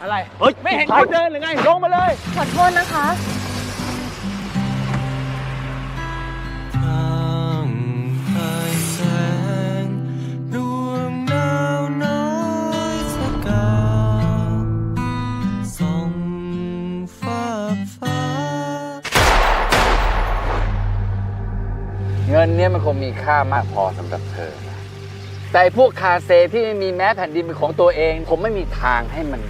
อะไร เฮ้ยไม่เห็นไปเขาเดินหรือไง ลงมาเลย ขอโทษนะคะทางพายแสงดวงดาวน้อยสกาส่องฟากฟ้าเงินเนี้ยมันคงมีค่ามากพอสำหรับเธอนะแต่ไอ้พวกคาเซที่ไม่มีแม้แผ่นดินเป็นของตัวเอง ผมไม่มีทางให้มัน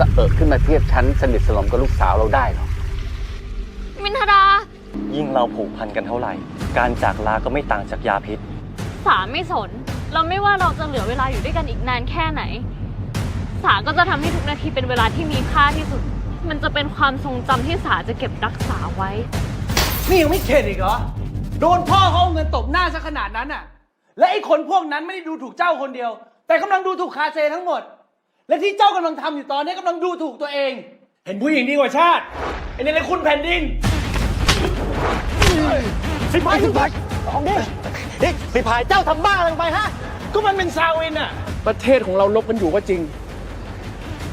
สะเอิบขึ้นมาเทียบชั้นสนิทสนมกับลูกสาวเราได้หรอกมินทดายิ่งเราผูกพันกันเท่าไหร่ การจากลาก็ไม่ต่างจากยาพิษ สาไม่สน เราไม่ว่าเราจะเหลือเวลาอยู่ด้วยกันอีกนานแค่ไหน สาก็จะทำให้ทุกนาทีเป็นเวลาที่มีค่าที่สุด มันจะเป็นความทรงจำที่สาจะเก็บรักษาไว้ นี่ยังไม่เข็ดอีกเหรอ โดนพ่อเขาเอาเงินตบหน้าซะขนาดนั้นน่ะ และไอ้คนพวกนั้นไม่ได้ดูถูกเจ้าคนเดียว แต่กำลังดูถูกคาเซทั้งหมด และที่เจ้ากำลังทำอยู่ตอนนี้กำลังดูถูกตัวเอง เห็นผู้หญิงดีกว่าชาติไอ้นี่เลยคุณแผ่นดิน สิพายสิพายของดินี่สิพายเจ้าทำบ้าอะไรลงไปฮะ ก็มันเป็นซาวินอะประเทศของเราลบกันอยู่ก็จริง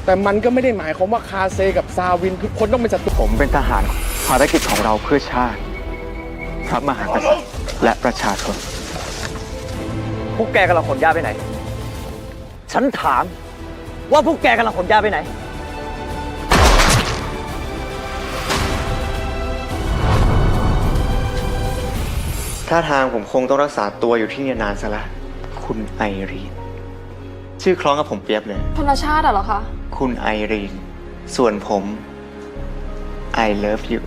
แต่มันก็ไม่ได้หมายความว่าคาเซกับซาวินทุกคนต้องเป็นศัตรูผมเป็นทหารภารกิจของเราเพื่อชาติ พระมหากษัตริย์และประชาชน พวกแกกำลังขนยาไปไหน ฉันถาม ว่าพวกแกกำลังขนยาไปไหน ถ้าทางผมคงต้องรักษาตัวอยู่ที่นี่นานซะละ คุณไอรีน ชื่อคล้องกับผมเปรียบเลย ธนชาติเหรอคะ คุณไอรีน ส่วนผม I love you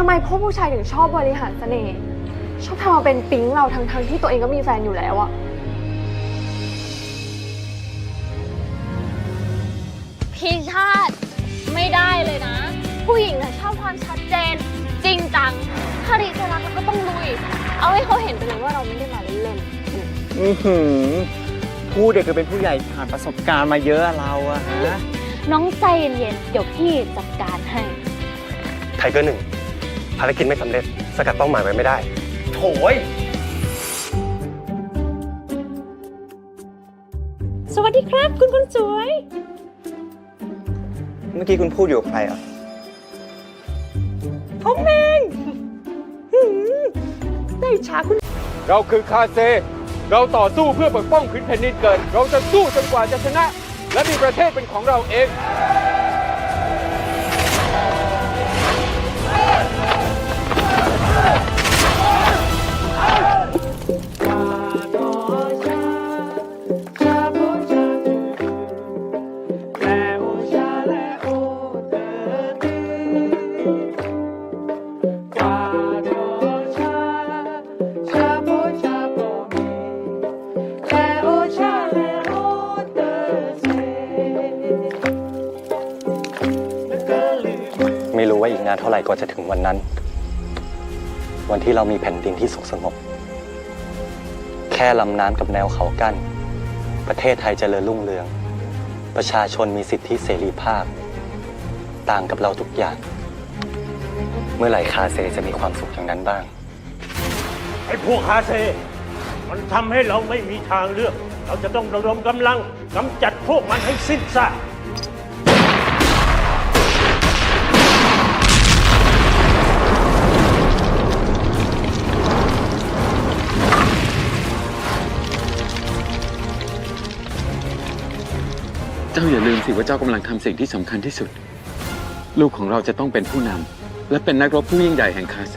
ทำไมพวกผู้ชายถึงชอบบริหารเสน่ห์ชอบทำมาเป็นปิ๊งเราทั้งๆที่ตัวเองก็มีแฟนอยู่แล้วอะพี่ชาติไม่ได้เลยนะ ผู้หญิงน่ะชอบความชัดเจน จริงจัง ถ้าดีจะรักเราก็ต้องลุย เอาให้เขาเห็นไปเลยว่าเราไม่ได้มาเล่นอือหือพูดเด็กก็เป็นผู้ใหญ่ผ่านประสบการณ์มาเยอะอะเราอะฮะ ๆน้องใจเย็นๆเดี๋ยวพี่จัดการให้ ไทเกอร์หนึ่ง ภารกิจไม่สำเร็จ สกัดเป้าหมายไว้ไม่ได้ โถย สวัสดีครับ คุณคนสวย เมื่อกี้คุณพูดอยู่กับใครอะเราคือคาเซ เราต่อสู้เพื่อปกป้องพื้นแผ่นดินเกิด เราจะสู้จนกว่าจะชนะ และมีประเทศเป็นของเราเอง นานเท่าไหร่ก็จะถึงวันนั้น วันที่เรามีแผ่นดินที่สุขสงบ แค่ลำน้ำกับแนวเขากั้น ประเทศไทยเจริญรุ่งเรือง ประชาชนมีสิทธิเสรีภาพ ต่างกับเราทุกอย่าง เมื่อไหร่คาเซจะมีความสุขอย่างนั้นบ้าง ไอ้พวกคาเซ มันทำให้เราไม่มีทางเลือก เราจะต้องระดมกำลังกำจัดพวกมันให้สิ้นซาก เจ้าอย่าลืมสิว่าเจ้ากำลังทำสิ่งที่สำคัญที่สุด ลูกของเราจะต้องเป็นผู้นำและเป็นนักรบผู้ยิ่งใหญ่แห่งคาเซ